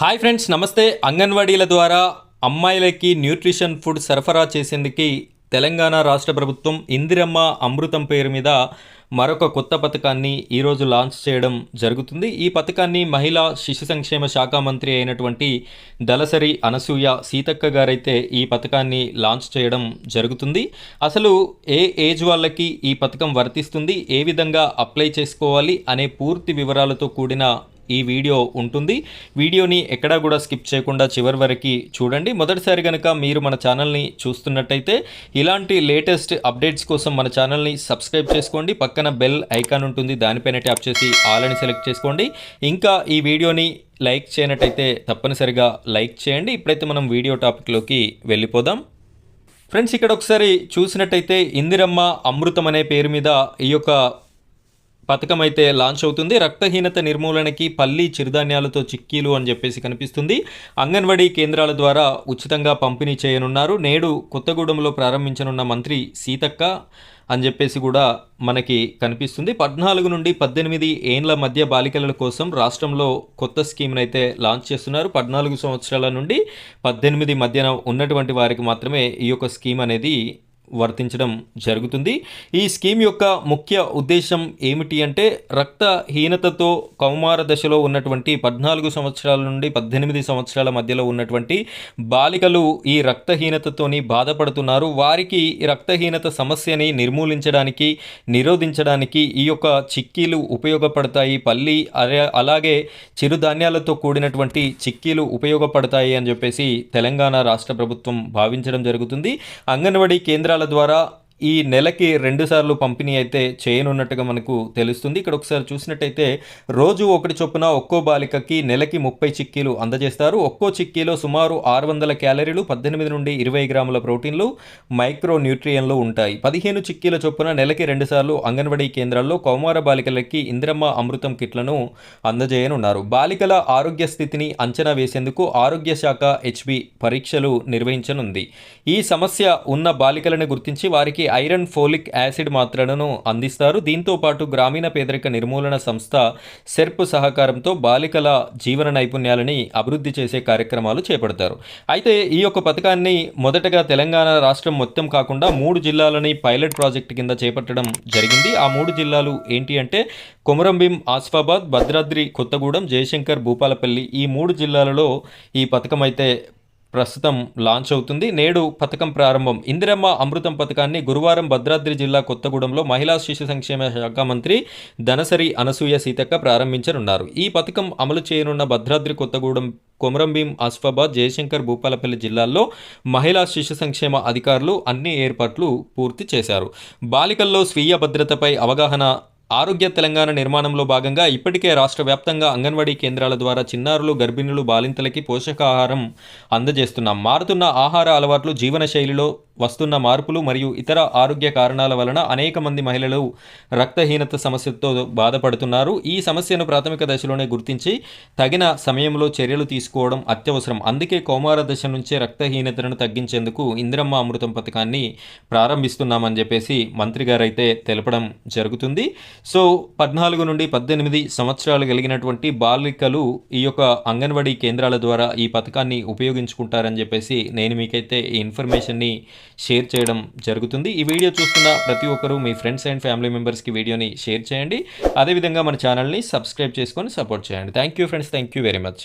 Hi friends నమస్తే. అంగన్వాడీల ద్వారా అమ్మాయిలకి న్యూట్రిషన్ ఫుడ్ సరఫరా చేసేందుకు తెలంగాణ రాష్ట్ర ప్రభుత్వం ఇందిరమ్మ అమృతం పేరు మీద మరొక కొత్త పథకాన్ని ఈరోజు లాంచ్ చేయడం జరుగుతుంది. ఈ పథకాన్ని మహిళా శిశు సంక్షేమ శాఖ మంత్రి అయినటువంటి దలసరి అనసూయ సీతక్క గారైతే ఈ పథకాన్ని లాంచ్ చేయడం జరుగుతుంది. అసలు ఏ ఏజ్ వాళ్ళకి ఈ పథకం వర్తిస్తుంది? ఏ విధంగా అప్లై చేసుకోవాలి? అనే పూర్తి వివరాలతో కూడిన ఈ వీడియో ఉంటుంది. వీడియోని ఎక్కడా కూడా స్కిప్ చేయకుండా చివరి వరకు చూడండి. మొదటిసారి కనుక మీరు మన ఛానల్ని చూస్తున్నట్టయితే ఇలాంటి లేటెస్ట్ అప్డేట్స్ కోసం మన ఛానల్ని సబ్స్క్రైబ్ చేసుకోండి. పక్కన బెల్ ఐకాన్ ఉంటుంది. దానిపైన ట్యాప్ చేసి ఆల్ అని సెలెక్ట్ చేసుకోండి. ఇంకా ఈ వీడియోని లైక్ చేయనట్టయితే తప్పనిసరిగా లైక్ చేయండి. ఇప్పుడైతే మనం వీడియో టాపిక్లోకి వెళ్ళిపోదాం. ఫ్రెండ్స్ ఇక్కడ ఒకసారి చూసినట్టయితే ఇందిరమ్మ అమృతం అనే పేరు మీద ఈ యొక్క పథకం అయితే లాంచ్ అవుతుంది. రక్తహీనత నిర్మూలనకి పల్లి చిరుధాన్యాలతో చిక్కీలు అని చెప్పేసి కనిపిస్తుంది. అంగన్వాడీ కేంద్రాల ద్వారా ఉచితంగా పంపిణీ చేయనున్నారు. నేడు కొత్తగూడెంలో ప్రారంభించనున్న మంత్రి సీతక్క అని చెప్పేసి కూడా మనకి కనిపిస్తుంది. పద్నాలుగు నుండి పద్దెనిమిది ఏండ్ల మధ్య బాలికల కోసం రాష్ట్రంలో కొత్త స్కీమ్ను అయితే లాంచ్ చేస్తున్నారు. పద్నాలుగు సంవత్సరాల నుండి పద్దెనిమిది మధ్యన ఉన్నటువంటి వారికి మాత్రమే ఈ యొక్క స్కీమ్ అనేది వర్తించడం జరుగుతుంది. ఈ స్కీమ్ యొక్క ముఖ్య ఉద్దేశం ఏమిటి అంటే రక్తహీనతతో కౌమార దశలో ఉన్నటువంటి పద్నాలుగు సంవత్సరాల నుండి పద్దెనిమిది సంవత్సరాల మధ్యలో ఉన్నటువంటి బాలికలు ఈ రక్తహీనతతోని బాధపడుతున్నారు. వారికి రక్తహీనత సమస్యని నిర్మూలించడానికి నిరోధించడానికి ఈ యొక్క చిక్కీలు ఉపయోగపడతాయి. పల్లి అలాగే చిరుధాన్యాలతో కూడినటువంటి చిక్కీలు ఉపయోగపడతాయి అని చెప్పేసి తెలంగాణ రాష్ట్ర ప్రభుత్వం భావించడం జరుగుతుంది. అంగన్వాడీ కేంద్రాల ద్వారా ఈ నెలకి రెండుసార్లు పంపిణీ అయితే చేయనున్నట్టుగా మనకు తెలుస్తుంది. ఇక్కడ ఒకసారి చూసినట్టయితే రోజు ఒకటి చొప్పున ఒక్కో బాలికకి నెలకి ముప్పై చిక్కీలు అందజేస్తారు. ఒక్కో చిక్కీలో సుమారు ఆరు వందల క్యాలరీలు పద్దెనిమిది నుండి ఇరవై గ్రాముల ప్రోటీన్లు మైక్రో న్యూట్రియన్లు ఉంటాయి. పదిహేను చిక్కీల చొప్పున నెలకి రెండుసార్లు అంగన్వాడీ కేంద్రాల్లో కౌమార బాలికలకి ఇంద్రమ్మ అమృతం కిట్లను అందజేయనున్నారు. బాలికల ఆరోగ్య స్థితిని అంచనా వేసేందుకు ఆరోగ్య శాఖ హెచ్బి పరీక్షలు నిర్వహించనుంది. ఈ సమస్య ఉన్న బాలికలను గుర్తించి వారికి ఐరన్ ఫోలిక్ యాసిడ్ మాత్రలను అందిస్తారు. దీంతో పాటు గ్రామీణ పేదరిక నిర్మూలన సంస్థ సెర్ప్ సహకారంతో బాలికల జీవన నైపుణ్యాలని అభివృద్ధి చేసే కార్యక్రమాలు చేపడతారు. అయితే ఈ యొక్క పథకాన్ని మొదటగా తెలంగాణ రాష్ట్రం మొత్తం కాకుండా మూడు జిల్లాలని పైలట్ ప్రాజెక్ట్ కింద చేపట్టడం జరిగింది. ఆ మూడు జిల్లాలు ఏంటి అంటే కొమరంభీం ఆసిఫాబాద్ భద్రాద్రి కొత్తగూడెం జయశంకర్ భూపాలపల్లి ఈ మూడు జిల్లాలలో ఈ పథకం అయితే ప్రస్తుతం లాంచ్ అవుతుంది. నేడు పథకం ప్రారంభం. ఇందిరమ్మ అమృతం పథకాన్ని గురువారం భద్రాద్రి జిల్లా కొత్తగూడెంలో మహిళా శిశు సంక్షేమ శాఖ మంత్రి ధనసరి అనసూయ సీతక్క ప్రారంభించనున్నారు. ఈ పథకం అమలు చేయనున్న భద్రాద్రి కొత్తగూడెం కొమరంభీం ఆసిఫాబాద్ జయశంకర్ భూపాలపల్లి జిల్లాల్లో మహిళా శిశు సంక్షేమ అధికారులు అన్ని ఏర్పాట్లు పూర్తి చేశారు. బాలికల్లో స్వీయ భద్రతపై అవగాహన ఆరోగ్య తెలంగాణ నిర్మాణంలో భాగంగా ఇప్పటికే రాష్ట్ర వ్యాప్తంగా అంగన్వాడీ కేంద్రాల ద్వారా చిన్నారులు గర్భిణులు బాలింతలకి పోషకాహారం అందజేస్తున్నాం. మారుతున్న ఆహార అలవాట్లు జీవన శైలిలో వస్తున్న మార్పులు మరియు ఇతర ఆరోగ్య కారణాల వలన అనేక మంది మహిళలు రక్తహీనత సమస్యతో బాధపడుతున్నారు. ఈ సమస్యను ప్రాథమిక దశలోనే గుర్తించి తగిన సమయంలో చర్యలు తీసుకోవడం అత్యవసరం. అందుకే కౌమార దశ నుంచే రక్తహీనతను తగ్గించేందుకు ఇందిరమ్మ అమృతం పథకాన్ని ప్రారంభిస్తున్నామని చెప్పేసి మంత్రి గారైతే తెలపడం జరుగుతుంది. సో పద్నాలుగు నుండి పద్దెనిమిది సంవత్సరాలు కలిగినటువంటి బాలికలు ఈ యొక్క అంగన్వాడీ కేంద్రాల ద్వారా ఈ పథకాన్ని ఉపయోగించుకుంటారని చెప్పేసి నేను మీకైతే ఈ ఇన్ఫర్మేషన్ని షేర్ చేయడం జరుగుతుంది. ఈ వీడియో చూస్తున్న ప్రతి ఒక్కరూ మీ ఫ్రెండ్స్ అండ్ ఫ్యామిలీ మెంబర్స్కి వీడియోని షేర్ చేయండి. అదేవిధంగా మన ఛానల్ని సబ్స్క్రైబ్ చేసుకొని సపోర్ట్ చేయండి. Thank you friends. Thank you very much.